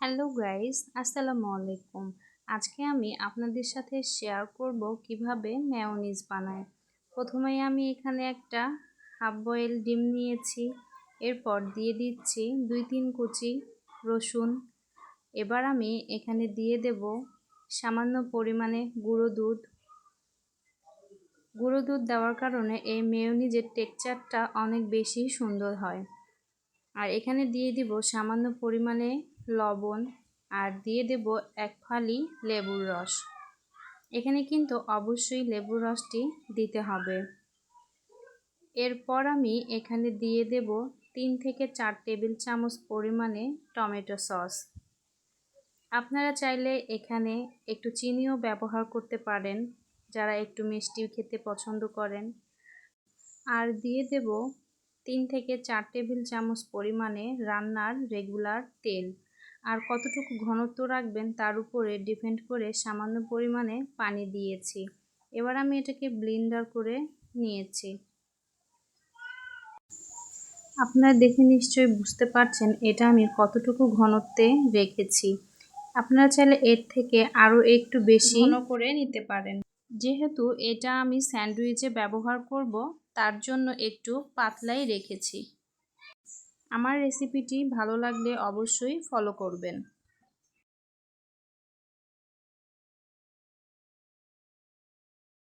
Hello guys, আসসালামু আলাইকুম। আজকে আমি আপনাদের সাথে শেয়ার করব কীভাবে মেয়োনিজ বানায়। প্রথমেই আমি এখানে একটা হাফ বয়েল ডিম নিয়েছি, এরপর দিয়ে দিচ্ছি দুই তিন কুচি রসুন। এবার আমি এখানে দিয়ে দেব সামান্য পরিমাণে গুঁড়ো দুধ। গুঁড়ো দুধ দেওয়ার কারণে এই মেয়োনিজের টেক্সচারটা অনেক বেশি সুন্দর হয়। আর এখানে দিয়ে দিব সামান্য পরিমাণে লবণ আর দিয়ে দেব এক ফালি লেবুর রস। এখানে কিন্তু অবশ্যই লেবুর রসটি দিতে হবে। এরপর আমি এখানে দিয়ে দেব তিন থেকে চার টেবিল চামচ পরিমাণে টমেটো সস। আপনারা চাইলে এখানে একটু চিনিও ব্যবহার করতে পারেন, যারা একটু মিষ্টি খেতে পছন্দ করেন। আর দিয়ে দেব তিন থেকে চার টেবিল চামচ পরিমাণে রান্নার রেগুলার তেল। আর কতটুকু ঘনত্ব রাখবেন তার উপরে ডিপেন্ড করে সামান্য পরিমাণে পানি দিয়েছি। এবার আমি এটাকে ব্লিন্ডার করে নিয়েছি। আপনারা দেখে নিশ্চয়ই বুঝতে পারছেন এটা আমি কতটুকু ঘনত্বে রেখেছি। আপনারা চাইলে এর থেকে আরও একটু বেশি ঘন করে নিতে পারেন। যেহেতু এটা আমি স্যান্ডউইচে ব্যবহার করব তার জন্য একটু পাতলাই রেখেছি। আমার রেসিপিটি ভালো লাগলে অবশ্যই ফলো করবেন।